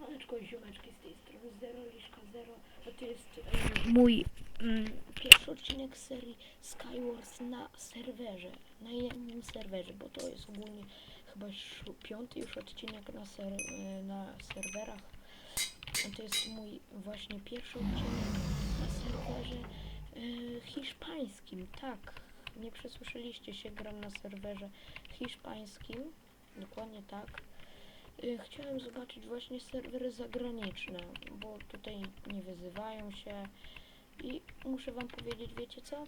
Siemaneczko, ziomeczki z tej strony Zero Liszka Zero, a to jest e, mój mm, pierwszy odcinek serii Skywars na serwerze, na jednym serwerze, bo to jest ogólnie chyba piąty już odcinek na, ser, e, na serwerach. A to jest mój właśnie pierwszy odcinek na serwerze e, hiszpańskim, tak, nie przesłyszeliście się, gram na serwerze hiszpańskim, dokładnie tak. Y, Chciałem zobaczyć właśnie serwery zagraniczne, bo tutaj nie wyzywają się i muszę wam powiedzieć, wiecie co?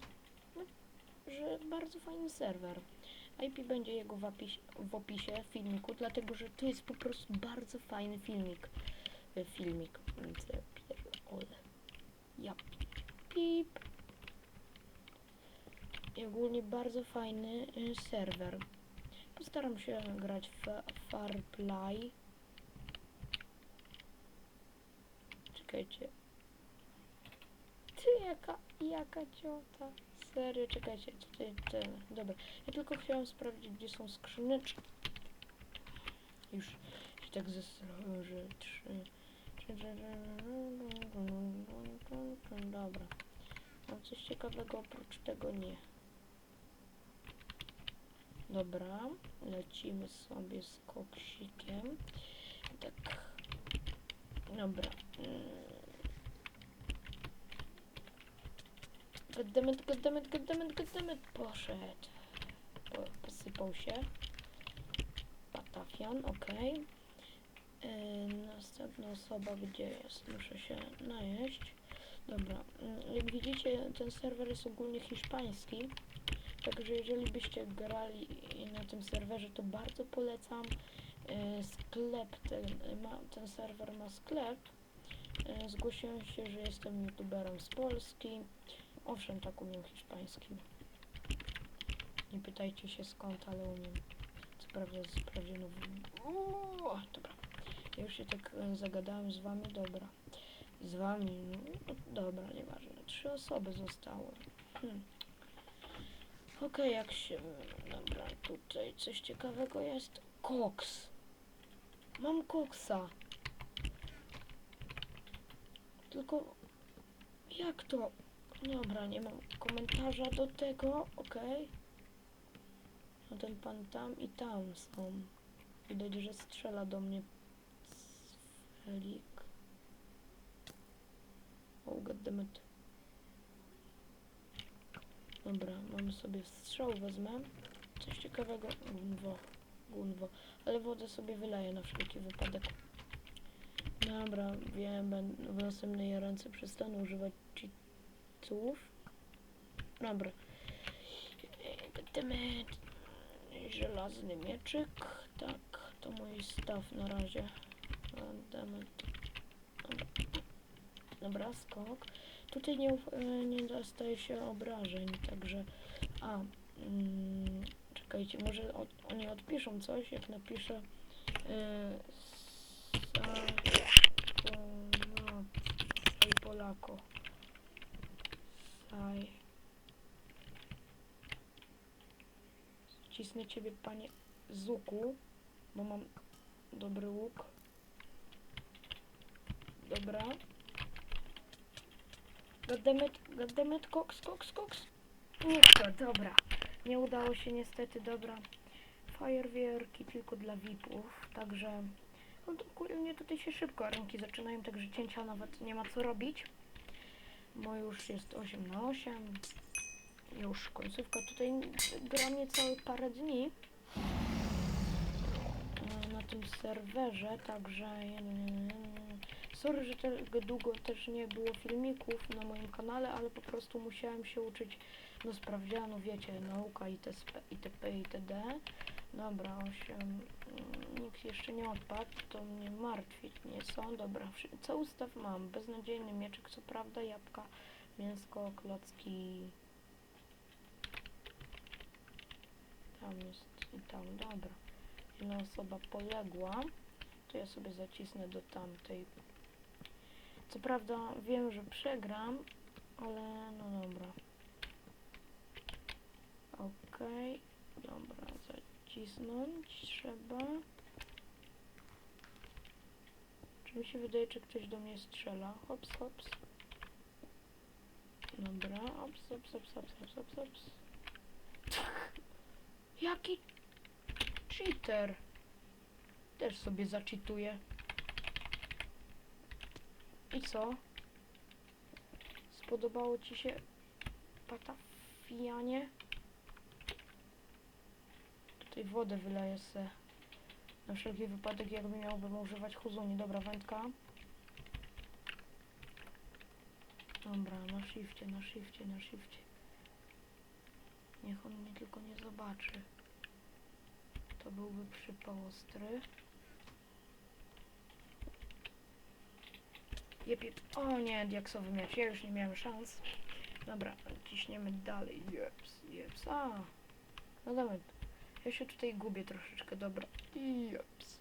No, że bardzo fajny serwer. IP będzie jego w opisie, w opisie filmiku, dlatego że to jest po prostu bardzo fajny filmik. Y, Filmik. Pierdolę. Ja pip. I ogólnie bardzo fajny y, serwer. Postaram się grać w Farplay. Czekajcie. Ty, jaka, jaka ciota. Serio, czekajcie, tutaj ten. Dobra, ja tylko chciałem sprawdzić, gdzie są skrzyneczki. Już się tak zesrałem, że trzy, Dobra. Mam coś ciekawego oprócz tego nie. Dobra, lecimy sobie z koksikiem. Tak. Dobra. Goddammit, goddammit, goddammit, goddammit. Poszedł. Po, posypał się. Patafian, okej. Yy, następna osoba, gdzie jest? Muszę się najeść. Dobra, yy, jak widzicie, ten serwer jest ogólnie hiszpański. Także jeżeli byście grali na tym serwerze, to bardzo polecam. E, Sklep, ten, ma, ten serwer ma sklep. E, Zgłosiłem się, że jestem youtuberem z Polski. Owszem, tak umiem hiszpański. Nie pytajcie się skąd, ale umiem. Co prawda w... Uuu, dobra. Ja już się tak e, zagadałem z wami, dobra. Z wami, no, dobra, nieważne. Trzy osoby zostały. Hmm. Okej, jak się... Dobra, tutaj coś ciekawego jest. Koks. Mam koksa. Tylko... Jak to? Dobra, nie mam komentarza do tego. Okej. No ten pan tam i tam są. Widać, że strzela do mnie Felik. Oh, goddammit. Dobra, mamy sobie strzał, wezmę. Coś ciekawego. Gunwo, gunwo. Ale wodę sobie wyleję na wszelki wypadek. Dobra, wiem, będę w następnej ręce przestanę używać cheatów. Dobra. Będziemy żelazny mieczyk. Tak, to mój staw na razie. Dobra. Dobra, skok. Tutaj nie, e, nie dostaje się obrażeń, także... A, mm, czekajcie, może od, oni odpiszą coś, jak napiszę... E, saj Polako. Saj. Cisnę ciebie, panie Zuku, bo mam dobry łuk. Dobra. Goddammit, goddammit, koks, koks, koks. Nie chcę, dobra. Nie udało się niestety, dobra. Fajerwerki tylko dla VIP-ów, także... No to tutaj się szybko rynki zaczynają, także cięcia nawet nie ma co robić. Bo już jest 8 na 8. Już końcówka tutaj gra niecałe parę dni e, na tym serwerze, także sorry, że tak długo też nie było filmików na moim kanale, ale po prostu musiałem się uczyć do sprawdzianu, wiecie, nauka itp. itp. itd. Dobra, 8, nikt jeszcze nie odpadł, to mnie martwić nie są, dobra, co ustaw mam, beznadziejny mieczek, co prawda, jabłka, mięsko, klocki, tam jest i tam, dobra, jedna osoba poległa, to ja sobie zacisnę do tamtej. Co prawda wiem, że przegram, ale no dobra. Okej, dobra, zacisnąć trzeba. Czy mi się wydaje, czy ktoś do mnie strzela? Hops, hops. Dobra, hops, hops, hops, hops, hops, hops, hops. Jaki cheater. Też sobie zaczytuję. I co? Spodobało ci się patafianie? Tutaj wodę wyleję se. Na wszelki wypadek jakby miałbym używać huzuni. Dobra, wędka. Dobra, na shifcie, na shifcie, na shifcie. Niech on mnie tylko nie zobaczy. To byłby przypał ostry. Jep, jep. O nie, diaksowy miecz. Ja już nie miałem szans. Dobra, ciśniemy dalej. Jeps, jeps. A, no dobra. Ja się tutaj gubię troszeczkę, dobra. Jeps.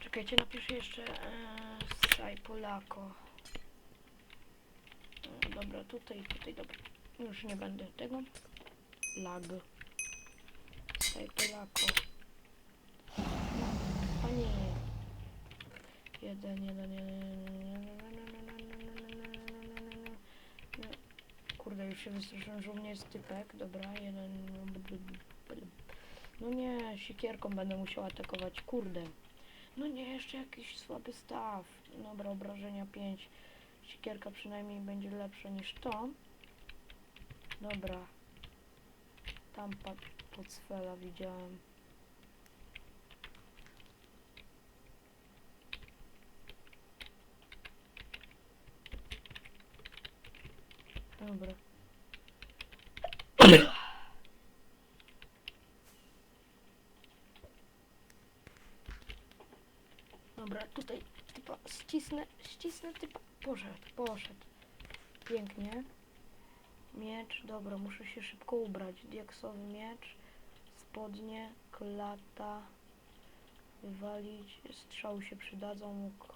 Czekajcie, napiszę jeszcze e, Saj Polako. E, dobra, tutaj, tutaj, dobra. Już nie będę tego. Lag. Saj Polako. Panie. Jeden, jeden, jeden. Się wystraszyłem, że u mnie jest typek. Dobra, jeden. No nie, siekierką będę musiał atakować. Kurde. No nie, jeszcze jakiś słaby staw. Dobra, obrażenia 5. Siekierka przynajmniej będzie lepsza niż to. Dobra. Tam pod widziałem. Dobra. Dobra, tutaj typa ścisnę, ścisnę typa. Poszedł, poszedł. Pięknie. Miecz, dobra, muszę się szybko ubrać. Diaksowy miecz, spodnie, klata, wywalić, strzały się przydadzą, mógł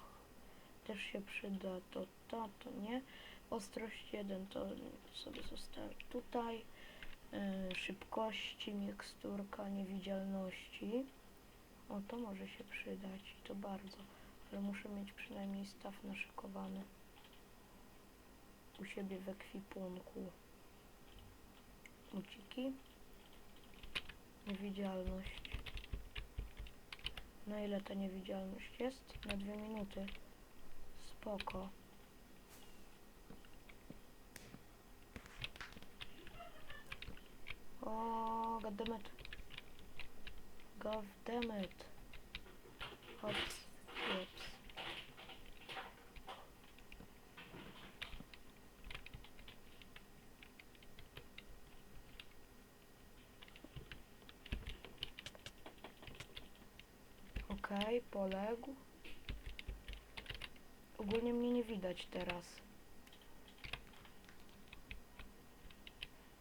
też się przyda, to to, to nie. Ostrość 1 to sobie zostawię tutaj. Yy, szybkości, miksturka, niewidzialności. O, to może się przydać i to bardzo, ale muszę mieć przynajmniej staw naszykowany u siebie w ekwipunku. Uciki. Niewidzialność. Na ile ta niewidzialność jest? Na dwie minuty. Spoko. O, goddammit. God damn it. Hops, jeps. Okej, poległ. Ogólnie mnie nie widać teraz.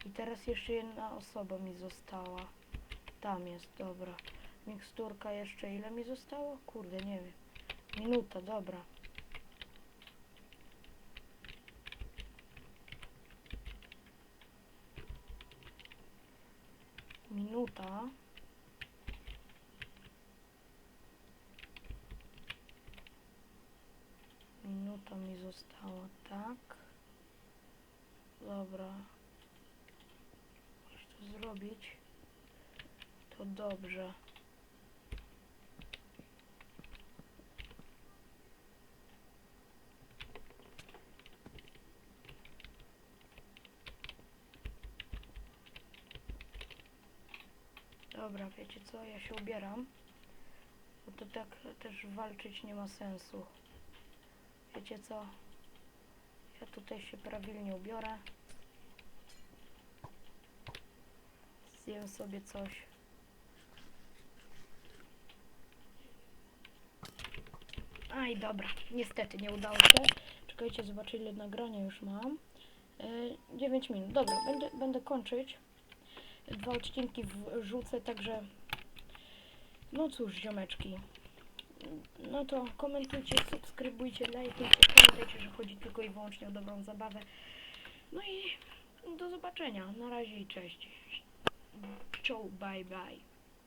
I teraz jeszcze jedna osoba mi została. Tam jest, dobra. Miksturka jeszcze ile mi zostało? Kurde, nie wiem. Minuta, dobra. Minuta. Została, tak. Dobra. Muszę to zrobić. To dobrze. Dobra, wiecie co? Ja się ubieram. Bo to tak też walczyć nie ma sensu. Wiecie co? Tutaj się prawilnie ubiorę. Zjem sobie coś. Aj, dobra. Niestety nie udało się. Czekajcie, zobaczę ile nagrania już mam. Yy, 9 minut. Dobra, będę, będę kończyć. Dwa odcinki wrzucę, także... No cóż, ziomeczki. No to komentujcie, subskrybujcie, lajkujcie. Pamiętajcie, że chodzi tylko i wyłącznie o dobrą zabawę. No i do zobaczenia. Na razie i cześć. Ciao, bye bye.